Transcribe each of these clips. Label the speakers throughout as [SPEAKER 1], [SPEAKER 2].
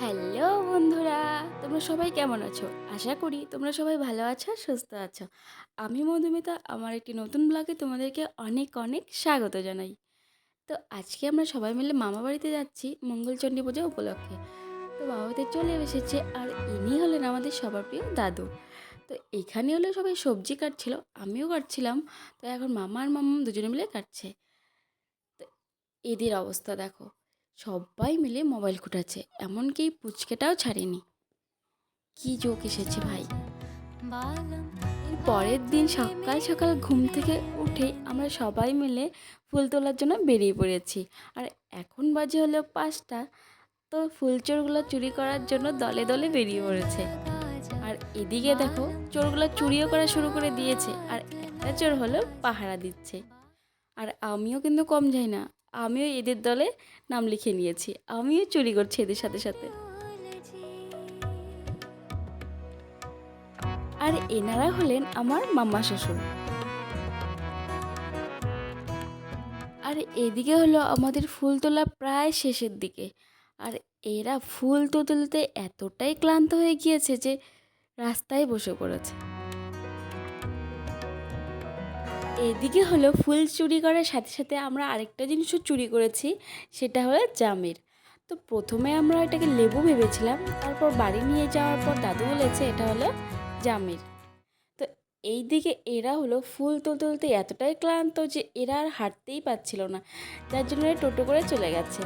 [SPEAKER 1] Hello বন্ধুরা, তোমরা সবাই কেমন আছো? আশা করি তোমরা সবাই ভালো আছো, সুস্থ আছো। আমি মধুমিতা, আমার একটি নতুন ব্লগে তোমাদেরকে অনেক অনেক স্বাগত জানাই। তো আজকে আমরা সবাই মিলে মামা বাড়িতে যাচ্ছি মঙ্গলচণ্ডী পুজো উপলক্ষে। তো মামা চলে এসেছে আর ইনি হলেন আমাদের সবার প্রিয় দাদু। তো এখানে হলে সবাই সবজি কাটছিল, আমিও কাটছিলাম। তো এখন মামা আর মাম্মা দুজনে মিলে কাটছে। তো এদের অবস্থা দেখো। সবাই মিলে মোবাইল কুটাচ্ছে এমনকি পুচকেটাও ছাড়েনি। কি জোক এসেছে ভাই। পরের দিন সকাল সকাল ঘুম থেকে উঠে আমরা সবাই মিলে ফুল তোলার জন্য বেরিয়ে পড়েছি। আর এখন বাজে হলো পাঁচটা, তো ফুল চোরগুলো চুরি করার জন্য দলে দলে বেরিয়ে পড়েছে। আর এদিকে দেখো, চোরগুলো চুরিও করা শুরু করে দিয়েছে, আর একটা চোর হলো পাহারা দিচ্ছে। আর আমিও কিন্তু কম যাই না। আমিও এদের দলে নাম লিখে নিয়েছি। আমিও চুরি করছি এদের সাথে সাথে। আর এনারা হলেন আমার মাম্মা শ্বশুর। আর এদিকে হলো আমাদের ফুল তোলা প্রায় শেষের দিকে। আর এরা ফুল তুলতে এতটাই ক্লান্ত হয়ে গিয়েছে যে রাস্তায় বসে পড়েছে। এদিকে হলো ফুল চুরি করার সাথে সাথে আমরা আরেকটা জিনিসও চুরি করেছি, সেটা হলো জামের। তো প্রথমে আমরা এটাকে লেবু ভেবেছিলাম, তারপর বাড়ি নিয়ে যাওয়ার পর দাদু বলেছে এটা হলো জামের। তো এই দিকে এরা হলো ফুল তুলতে তুলতে এতটাই ক্লান্ত যে এরা আর হাঁটতেই পারছিল না, যার জন্য টোটো করে চলে গেছে।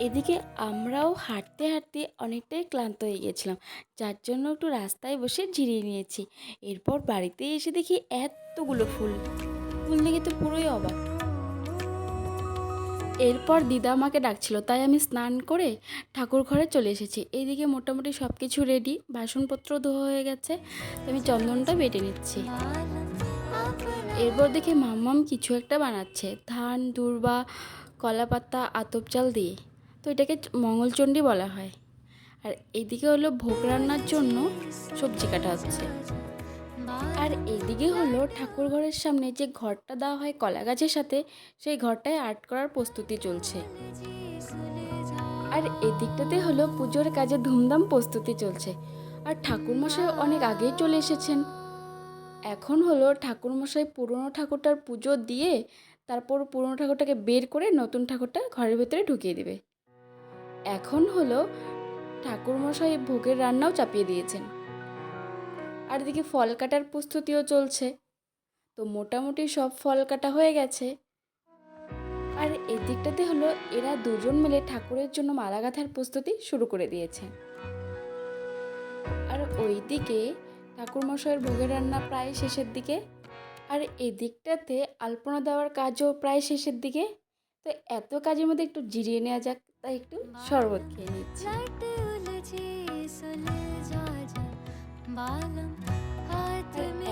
[SPEAKER 1] এদিকে আমরাও হাঁটতে হাঁটতে অনেকটাই ক্লান্ত হয়ে গেছিলাম, যার জন্য একটু রাস্তায় বসে ঝিরিয়ে নিয়েছি। এরপর বাড়িতে এসে দেখি এতগুলো ফুল। ফুল দেখে তো পুরোই অবাক। এরপর দিদা আমাকে ডাকছিল, তাই আমি স্নান করে ঠাকুর ঘরে চলে এসেছি। এইদিকে মোটামুটি সব কিছু রেডি বাসনপত্র ধোয়া হয়ে গেছে আমি চন্দনটা বেটে নিচ্ছি। এরপর দেখে মাম্মাম কিছু একটা বানাচ্ছে, ধান, দূর্বা কলা পাতা আতপ চাল দিয়ে। তো এটাকে মঙ্গলচণ্ডী বলা হয়। আর এদিকে হলো ভোগ রান্নার জন্য সবজি কাটা হচ্ছে। আর এদিকে হলো ঠাকুর ঘরের সামনে যে ঘরটা দেওয়া হয় কলা গাছের সাথে, সেই ঘরটায় আর্ট করার প্রস্তুতি চলছে। আর এদিকটাতে হলো পুজোর কাজে ধুমধাম প্রস্তুতি চলছে। আর ঠাকুরমশাই অনেক আগেই চলে এসেছেন। এখন হলো ঠাকুরমশাই পুরনো ঠাকুরটার পুজো দিয়ে তারপর পুরনো ঠাকুরটাকে বের করে নতুন ঠাকুরটা ঘরের ভেতরে ঢুকিয়ে দেবে। এখন হলো ঠাকুরমশাই ভোগের রান্নাও চাপিয়ে দিয়েছেন। আর এদিকে ফল কাটার প্রস্তুতিও চলছে। তো মোটামুটি সব ফল কাটা হয়ে গেছে। আর এদিকটাতে হলো এরা দুজন মিলে ঠাকুরের জন্য মালা গাঁথার প্রস্তুতি শুরু করে দিয়েছে। আর ওইদিকে ঠাকুরমশাইয়ের ভোগের রান্না প্রায় শেষের দিকে। আর এদিকটাতে আলপনা দেওয়ার কাজও প্রায় শেষের দিকে। তো এত কাজের মধ্যে একটু জিরিয়ে নেওয়া যাক। তাই একটু শরবত খেয়ে নিচ্ছি।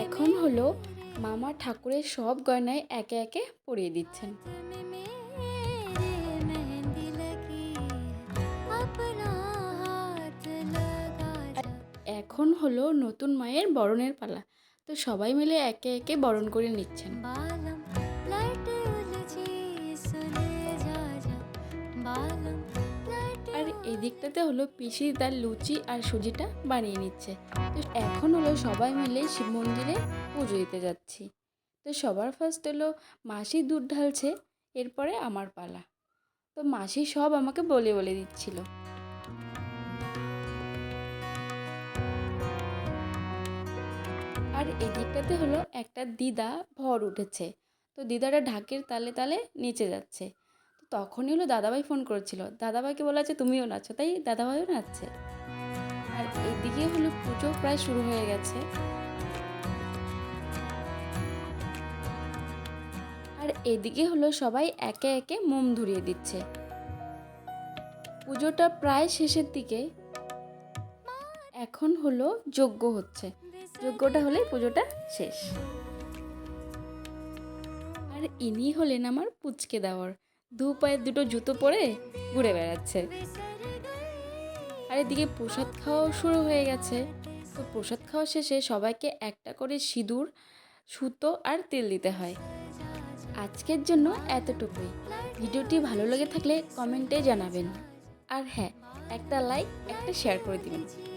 [SPEAKER 1] এখন হলো মামা ঠাকুরের সব গয়নায় একে একে পরিয়ে দিচ্ছেন। এখন হলো নতুন মায়ের বরণের পালা। তো সবাই মিলে একে একে বরণ করে নিচ্ছেন। এদিকটাতে হলো পিসি তার লুচি আর সুজিটা বানিয়ে নিচ্ছে। তো এখন হলো সবাই মিলে শিব মন্দিরে পুজো দিতে যাচ্ছি। তো সবার ফার্স্ট হলো মাসি দুধ ঢালছে, এরপরে আমার পালা। তো মাসি সব আমাকে বলে বলে দিচ্ছিল। আর এদিকটাতে হলো একটা দিদা ভর উঠেছে। তো দিদাটা ঢাকের তালে তালে নিচে যাচ্ছে। তখনই হলো দাদাভাই ফোন করেছিল। দাদাভাইকে বলা আছে তুমিও নাচো। তাই দাদাভাইও নাচছে। আর এদিকে হলো পুজো প্রায় শুরু হয়ে গেছে। আর এদিকে হলো সবাই একে একে মোম ধরিয়ে দিচ্ছে। পুজোটা প্রায় শেষের দিকে। এখন হলো যজ্ঞ হচ্ছে। যজ্ঞটা হলে পুজোটা শেষ। আর ইনি হলেন আমার পুচকে দেওয়ার দু পায়ে দুটো জুতো পরে ঘুরে বেড়াচ্ছে। আর এদিকে প্রসাদ খাওয়াও শুরু হয়ে গেছে। তো প্রসাদ খাওয়া শেষে সবাইকে একটা করে সিঁদুর, সুতো আর তেল দিতে হয়। আজকের জন্য এতটুকুই। ভিডিওটি ভালো লেগে থাকলে কমেন্টে জানাবেন। আর হ্যাঁ একটা লাইক, একটা শেয়ার করে দিবেন।